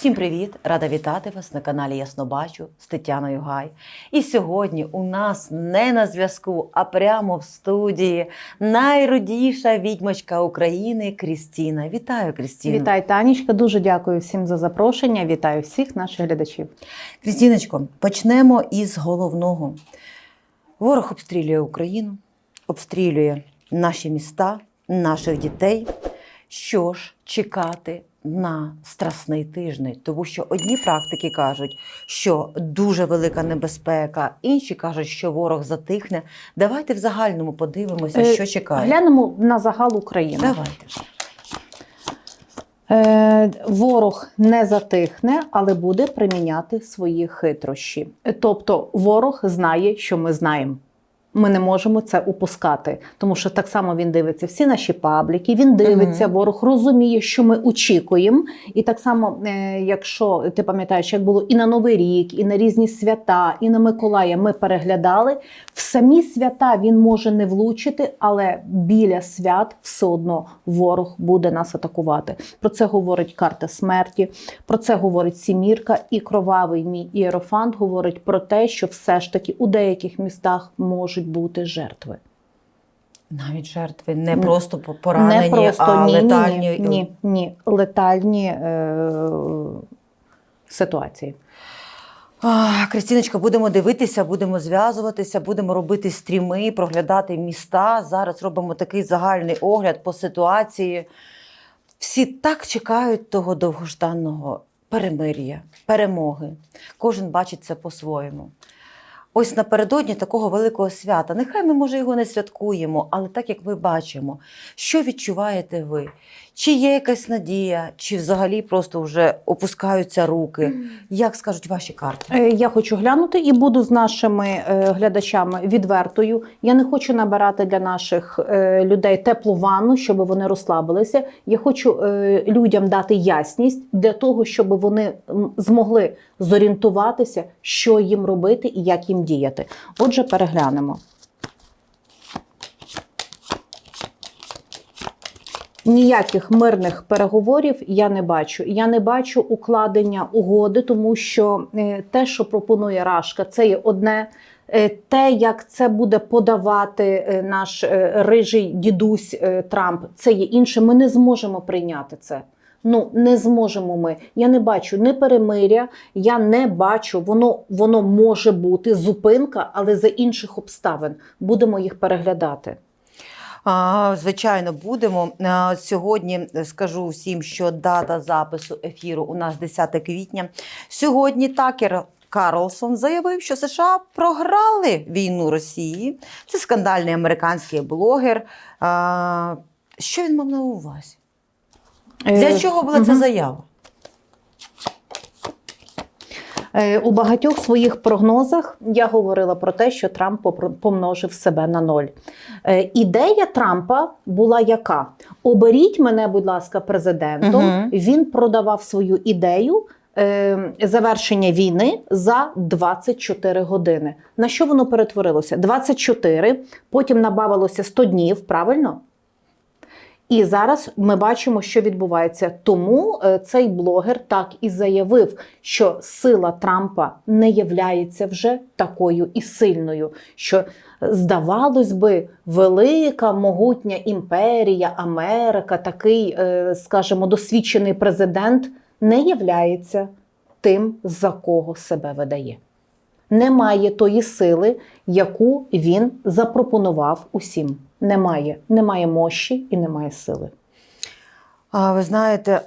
Всім привіт! Рада вітати вас на каналі Яснобачу з Тетяною Гай. І сьогодні у нас не на зв'язку, а прямо в студії найрудіша відьмачка України Крістіна. Вітаю, Крістіна! Вітаю, Танечка. Дуже дякую всім за запрошення. Вітаю всіх наших глядачів. Крістіночко, почнемо із головного. Ворог обстрілює Україну, обстрілює наші міста, наших дітей. Що ж чекати на страсний тиждень? Тому що одні практики кажуть, що дуже велика небезпека, інші кажуть, що ворог затихне. Давайте в загальному подивимося, Е, що чекає. Глянемо на загал України. Давайте. Е, ворог не затихне, але буде приміняти свої хитрощі. Тобто, ворог знає, що ми знаємо. Ми не можемо це упускати, тому що так само він дивиться всі наші пабліки. Він дивиться, Мгм. ворог розуміє, що ми очікуємо. І так само, е, якщо ти пам'ятаєш, як було і на Новий рік, і на різні свята, і на Миколая, ми переглядали. В самі свята він може не влучити, але біля свят все одно ворог буде нас атакувати. Про це говорить карта смерті, про це говорить сімірка, і кровавий мій іерофант говорить про те, що все ж таки у деяких містах можуть бути жертви. Навіть жертви не Ні. просто поранені, Не просто а ні, летальні. ні, ні, ні, летальні е- ситуації. А, Кристиночка, будемо дивитися, будемо зв'язуватися, будемо робити стріми, проглядати міста. Зараз робимо такий загальний огляд по ситуації. Всі так чекають того довгожданого перемир'я, перемоги. Кожен бачить це по-своєму. Ось напередодні такого великого свята. Нехай ми, може, його не святкуємо, але так як ми бачимо, що відчуваєте ви? Чи є якась надія, чи взагалі просто вже опускаються руки? Як скажуть ваші карти? Е, Я хочу глянути і буду з нашими е, глядачами відвертою. Я не хочу набирати для наших е, людей теплу ванну, щоб вони розслабилися. Я хочу людям дати ясність для того, щоб вони змогли зорієнтуватися, що їм робити і як їм діяти. Отже, переглянемо. Ніяких мирних переговорів я не бачу. Я не бачу укладення угоди, тому що е, те, що пропонує Рашка, це є одне. Е, Те, як це буде подавати е, наш рижий дідусь Трамп, це є інше. Ми не зможемо прийняти це. Ну не зможемо ми. Я не бачу не перемиря, я не бачу. Воно воно може бути зупинка, але за інших обставин будемо їх переглядати. Звичайно, будемо. Сьогодні скажу всім, що дата запису ефіру у нас 10 квітня. Сьогодні Такер Карлсон заявив, що США програли війну Росії. Це скандальний американський блогер. Що він мав на увазі? Для Е, чого була ця заява? Е, У багатьох своїх прогнозах я говорила про те, що Трамп помножив себе на ноль. Е, Ідея Трампа була яка? Оберіть мене, будь ласка, президентом. Мгм. Він продавав свою ідею. е, Завершення війни за 24 години. На що воно перетворилося? 24, потім набавилося 100 днів, правильно? І зараз ми бачимо, що відбувається. Тому е, цей блогер так і заявив, що сила Трампа не являється вже такою і сильною. Що е, здавалось би, велика могутня імперія, Америка, такий, е, скажімо, досвідчений президент не являється тим, за кого себе видає. Немає тої сили, яку він запропонував усім. Немає, немає мощі і немає сили. Ви знаєте,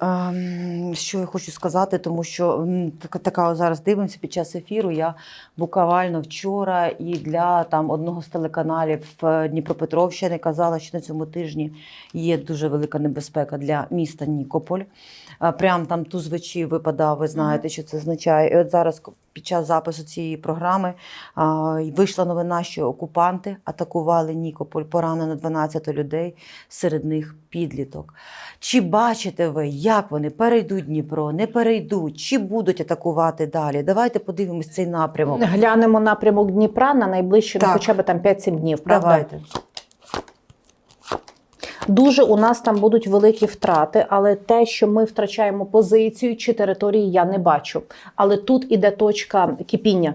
що я хочу сказати, тому що така, така зараз дивимося під час ефіру. Я буквально вчора і для там одного з телеканалів е, Дніпропетровщини казала, що на цьому тижні є дуже велика небезпека для міста Нікополь. Прям там туз вечі випадав. Ви знаєте, що це означає. І от зараз під час запису цієї програми а, вийшла новина, що окупанти атакували Нікополь, поранено 12 людей, серед них підліток. Чи бачите ви, як вони перейдуть Дніпро, не перейдуть, чи будуть атакувати далі? Давайте подивимось цей напрямок. Глянемо напрямок Дніпра на найближчі ну, хоча б там 5-7 днів. Правда? Давайте. Дуже у нас там будуть великі втрати, але те, що ми втрачаємо позицію чи території, я не бачу. Але тут іде точка кипіння.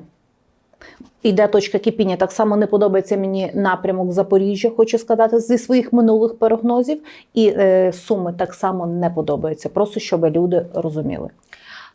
Іде точка кипіння. Так само не подобається мені напрямок Запоріжжя, хочу сказати, зі своїх минулих прогнозів. І е, суми так само не подобаються. Просто щоб люди розуміли.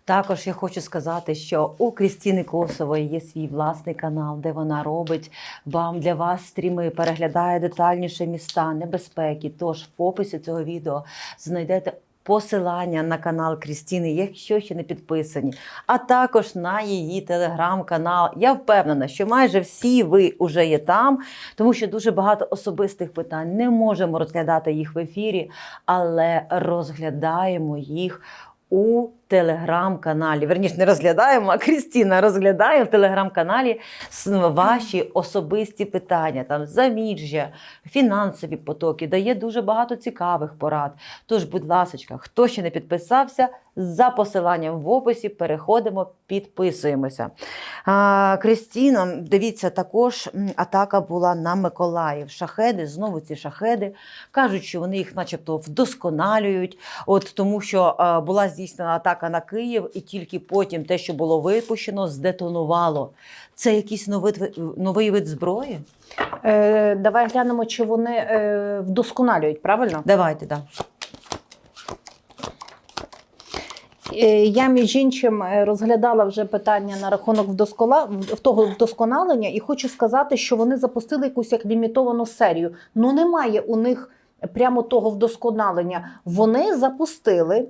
Також я хочу сказати, що у Крістіни Косової є свій власний канал, де вона робить вам для вас стріми, переглядає детальніше міста, небезпеки. Тож в описі цього відео знайдете посилання на канал Крістіни, якщо ще не підписані, а також на її телеграм-канал. Я впевнена, що майже всі ви вже є там, тому що дуже багато особистих питань не можемо розглядати їх в ефірі, але розглядаємо їх у телеграм-каналі. Верніше, не розглядаємо, а Крістіна розглядає в телеграм-каналі ваші особисті питання, там заміжжя, фінансові потоки, дає дуже багато цікавих порад. Тож, будь ласка, хто ще не підписався, за посиланням в описі переходимо, підписуємося. А, Крістіна, дивіться, також атака була на Миколаїв. Шахеди, знову ці шахеди. Кажуть, що вони їх начебто вдосконалюють, от тому що а, була здійснена атака на Київ, і тільки потім те, що було випущено, здетонувало. Це якийсь новий, новий вид зброї? Е, давай глянемо, чи вони е, вдосконалюють, правильно? Давайте, да. Е, Я між іншим е, розглядала вже питання на рахунок вдоскола... того вдосконалення, і хочу сказати, що вони запустили якусь як лімітовану серію. Ну немає у них прямо того вдосконалення. Вони запустили.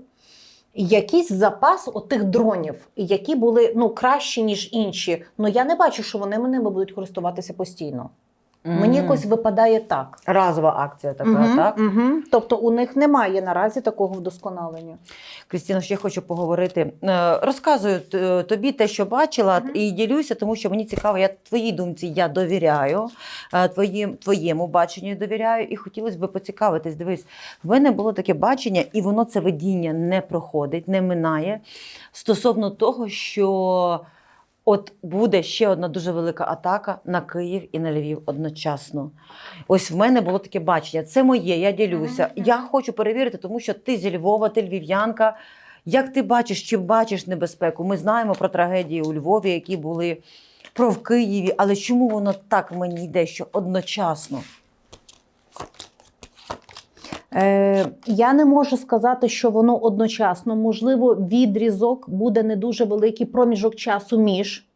Якийсь запас отих дронів, які були ну кращі ніж інші. Ну я не бачу, що вони ними будуть користуватися постійно. Мені Мгм. якось випадає так. разова акція така, Мгм, так? мгм. Тобто у них немає наразі такого вдосконалення. Крістіно, ще хочу поговорити. Е, Розказую тобі те, що бачила, Мгм. і ділюся, тому що мені цікаво, я твоїй думці я довіряю, е, твоїм, твоєму баченню довіряю, і хотілося б поцікавитись. Дивись, в мене було таке бачення, і воно це видіння не проходить, не минає стосовно того, що. От буде ще одна дуже велика атака на Київ і на Львів одночасно. Ось в мене було таке бачення. Це моє, я ділюся. Я хочу перевірити, тому що ти зі Львова, ти львів'янка. Як ти бачиш, чи бачиш небезпеку? Ми знаємо про трагедії у Львові, які були про в Києві, але чому воно так мені йде, що одночасно? Е, я не можу сказати, що воно одночасно. Можливо, відрізок буде не дуже великий проміжок часу між.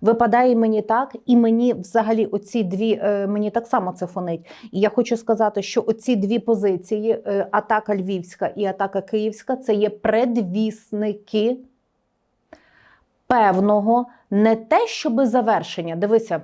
Випадає мені так, і мені взагалі оці дві е, мені так само це фонить. І я хочу сказати, що оці дві позиції: е, атака львівська і атака київська це є предвісники певного, не те, щоби завершення. Дивися,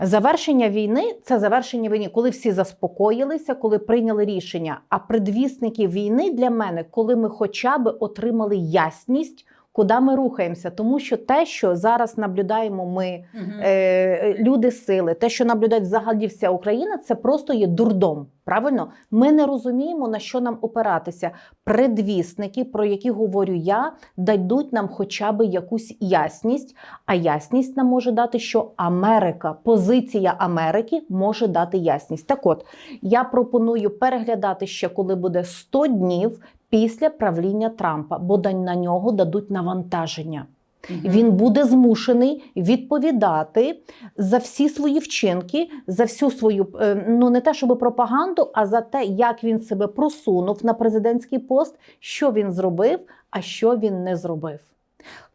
завершення війни це завершення війни, коли всі заспокоїлися, коли прийняли рішення. А предвісники війни для мене, коли ми хоча б отримали ясність. Куди ми рухаємося? Тому що те, що зараз наблюдаємо ми, е, люди сили, те, що наблюдають взагалі вся Україна, це просто є дурдом. Правильно, ми не розуміємо на що нам опиратися. Предвісники, про які говорю я, дадуть нам хоча б якусь ясність. А ясність нам може дати, що Америка, позиція Америки може дати ясність. Так от я пропоную переглядати ще, коли буде 100 днів після правління Трампа, бо на нього дадуть навантаження. Він буде змушений відповідати за всі свої вчинки, за всю свою е, ну не те, щоб пропаганду, а за те, як він себе просунув на президентський пост, що він зробив, а що він не зробив.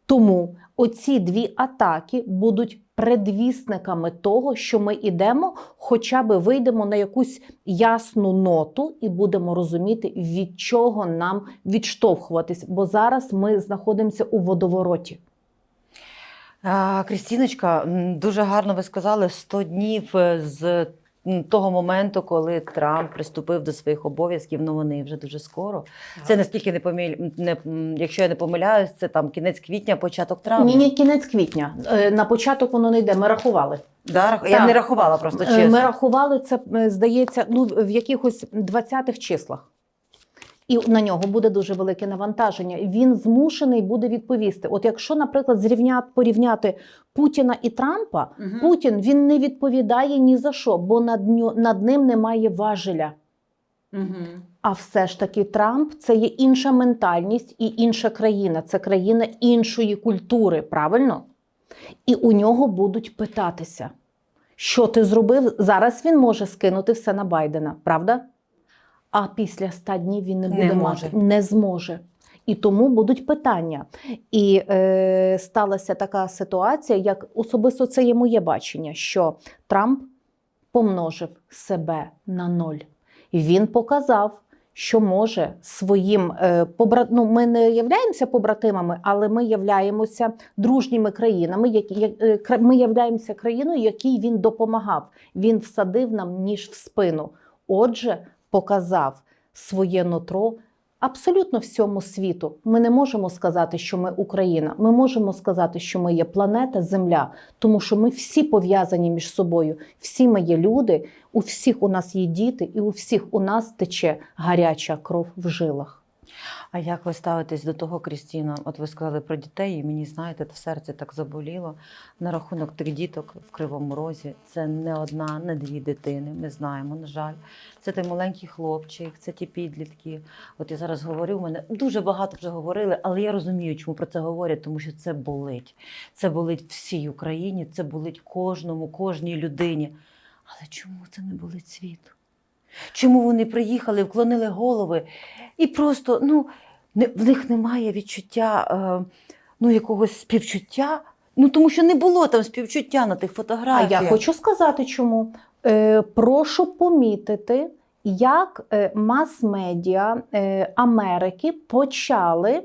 Тому оці дві атаки будуть предвісниками того, що ми йдемо, хоча би вийдемо на якусь ясну ноту і будемо розуміти, від чого нам відштовхуватись. Бо зараз ми знаходимося у водовороті. Крістіночка, дуже гарно ви сказали 100 днів е, з того моменту, коли Трамп приступив до своїх обов'язків. Ну вони вже дуже скоро. Це наскільки не поміль... не якщо я не помиляюсь, це там кінець квітня, початок травня. Ні, ні, кінець квітня. Е, На початок воно не йде. Ми рахували. Да, рах- Я не рахувала просто Е, чесно. Ми рахували це, здається, ну в якихось 20-х числах. І на нього буде дуже велике навантаження. Він змушений буде відповісти. От якщо, наприклад, зрівняти порівняти Путіна і Трампа, Мгм. Путін він не відповідає ні за що, бо над, ню- над ним немає важеля. А все ж таки Трамп це є інша ментальність і інша країна. Це країна іншої культури, правильно? І у нього будуть питатися, що ти зробив. Зараз він може скинути все на Байдена, правда? А після 100 днів він не Не може. мати, не зможе. І тому будуть питання. І е, сталася така ситуація, як особисто це є моє бачення, що Трамп помножив себе на ноль. Він показав, що може своїм е, побрат... ну, ми не являємося побратимами, але ми являємося дружніми країнами. Які е, ми являємося країною, якій він допомагав. Він всадив нам ніж в спину. Отже, показав своє нутро абсолютно всьому світу. Ми не можемо сказати, що ми Україна. Ми можемо сказати, що ми є планета Земля, тому що ми всі пов'язані між собою. Всі ми є люди, у всіх у нас є діти, і у всіх у нас тече гаряча кров в жилах. А як ви ставитесь до того, Крістіно? От ви сказали про дітей, і мені знаєте, в серці так заболіло на рахунок тих діток в Кривому Розі. Це не одна, не дві дитини. Ми знаємо, на жаль. Це той маленький хлопчик, це ті підлітки. От я зараз говорю, у мене дуже багато вже говорили, але я розумію, чому про це говорять, тому що це болить. Це болить всій Україні, це болить кожному, кожній людині. Але чому це не болить світу? Чому вони приїхали, вклонили голови і просто ну, не, в них немає відчуття е, ну, якогось співчуття? Ну тому що не було там співчуття на тих А фотографіях. я хочу сказати, чому е, прошу помітити, як е, мас-медіа е, Америки почали.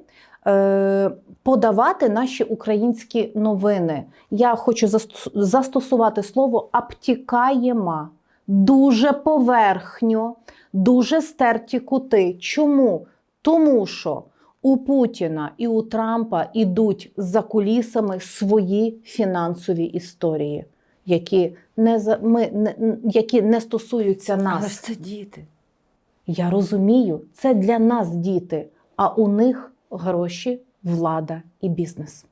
е, Подавати наші українські новини. Я хочу застосувати слово обтікаєма, дуже поверхньо, дуже стерті кути. Чому? Тому що у Путіна і у Трампа ідуть за кулісами свої фінансові історії, які не ми не які не стосуються Але нас. ж це діти. Я розумію, це для нас діти, а у них гроші, влада і бізнес.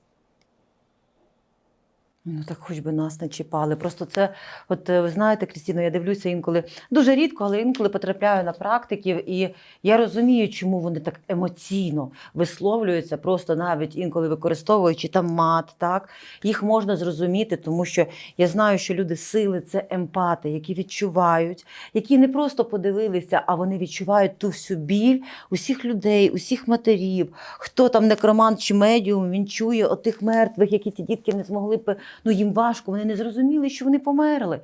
Ну так хоч би нас не чіпали. Просто це, от е, ви знаєте, Крістіно, я дивлюся інколи дуже рідко, але інколи потрапляю на практиків, і я розумію, чому вони так емоційно висловлюються, просто навіть інколи використовуючи там мат. Так їх можна зрозуміти, тому що я знаю, що люди сили це емпати, які відчувають, які не просто подивилися, а вони відчувають ту всю біль усіх людей, усіх матерів. Хто там некромант чи медіум, він чує отих мертвих, які ті дітки не змогли б ну їм важко, вони не зрозуміли, що вони померли.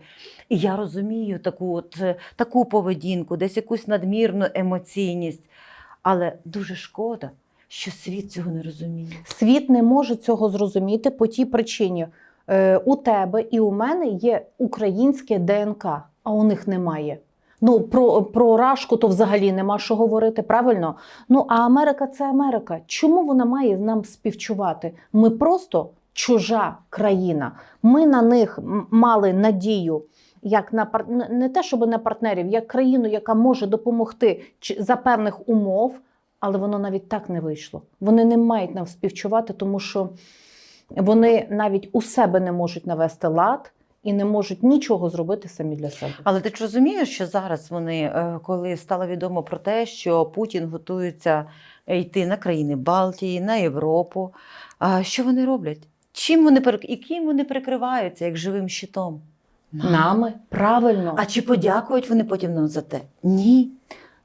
І я розумію таку, от, е, таку поведінку, десь якусь надмірну емоційність. Але дуже шкода, що світ цього не розуміє. Світ не може цього зрозуміти по тій причині. Е, у тебе і у мене є українське ДНК, а у них немає. Ну, про, про рашку то взагалі нема що говорити, правильно? Ну, а Америка це Америка. Чому вона має нам співчувати? Ми просто чужа країна. Ми на них мали надію. Як на пар- не- те, щоб на партнерів, як країну, яка може допомогти за певних умов, але воно навіть так не вийшло. Вони не мають нам співчувати, тому що вони навіть у себе не можуть навести лад і не можуть нічого зробити самі для себе. Але ти ж розумієш, що зараз вони, е, коли стало відомо про те, що Путін готується йти на країни Балтії, на Європу, що вони роблять? Чим вони і ким вони прикриваються як живим щитом? Нами правильно. А чи подякують вони потім нам за те? Ні.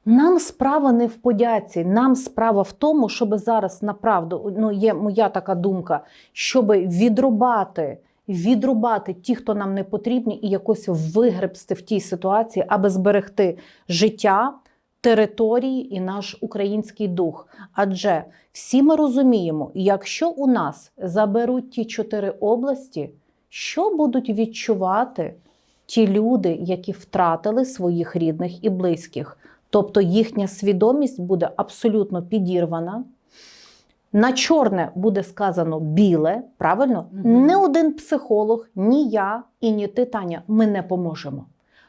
Нам справа не в подяці, нам справа в тому, щоб зараз направду, ну є моя така думка, щоб відрубати, відрубати ті, хто нам не потрібні, і якось вигребсти в тій ситуації, аби зберегти життя, території і наш український дух. Адже всі ми розуміємо, якщо у нас заберуть ті чотири області, що будуть відчувати ті люди, які втратили своїх рідних і близьких? Тобто їхня свідомість буде абсолютно підірвана. На чорне буде сказано біле, правильно? Мгм. Не один психолог, ні я і ні ти, Таня, ми не поможемо.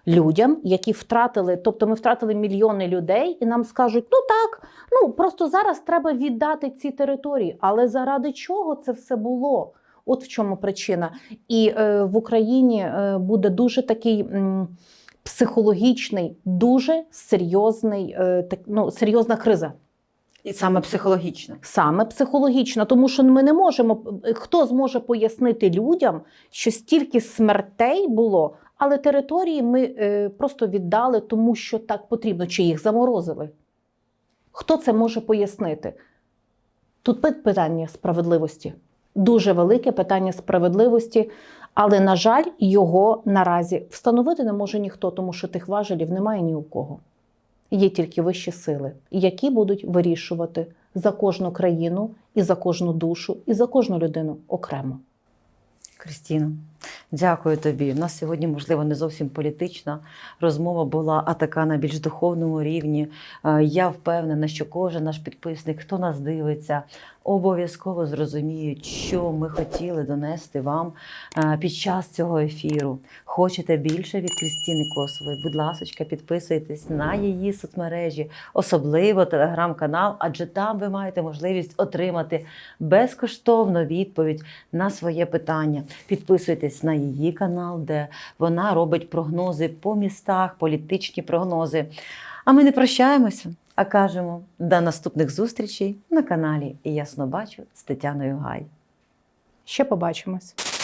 Людям, які втратили, тобто ми втратили мільйони людей, і нам скажуть: ну так, ну просто зараз треба віддати ці території. Але заради чого це все було? От в чому причина. І е, в Україні е, буде дуже такий м, психологічний, дуже серйозний, е, так, ну, серйозна криза. І саме психологічно. Саме психологічна, тому що ми не можемо. Хто зможе пояснити людям, що стільки смертей було, але території ми е, просто віддали, тому що так потрібно, чи їх заморозили? Хто це може пояснити? Тут питання справедливості. Дуже велике питання справедливості, але, на жаль, його наразі встановити не може ніхто, тому що тих важелів немає ні у кого. Є тільки вищі сили, які будуть вирішувати за кожну країну і за кожну душу, і за кожну людину окремо. Крістіно, дякую тобі. У нас сьогодні, можливо, не зовсім політична розмова була, а така на більш духовному рівні. Е, Я впевнена, що кожен наш підписник, хто нас дивиться, обов'язково зрозуміють, що ми хотіли донести вам е, під час цього ефіру. Хочете більше від Крістіни Косової? Будь ласка, підписуйтесь на її соцмережі, особливо телеграм-канал, адже там ви маєте можливість отримати безкоштовну відповідь на своє питання. Підписуйтесь на її канал, де вона робить прогнози по містах, політичні прогнози. А ми не прощаємося, а кажемо до наступних зустрічей на каналі Ясно бачу з Тетяною Гай. Ще побачимось.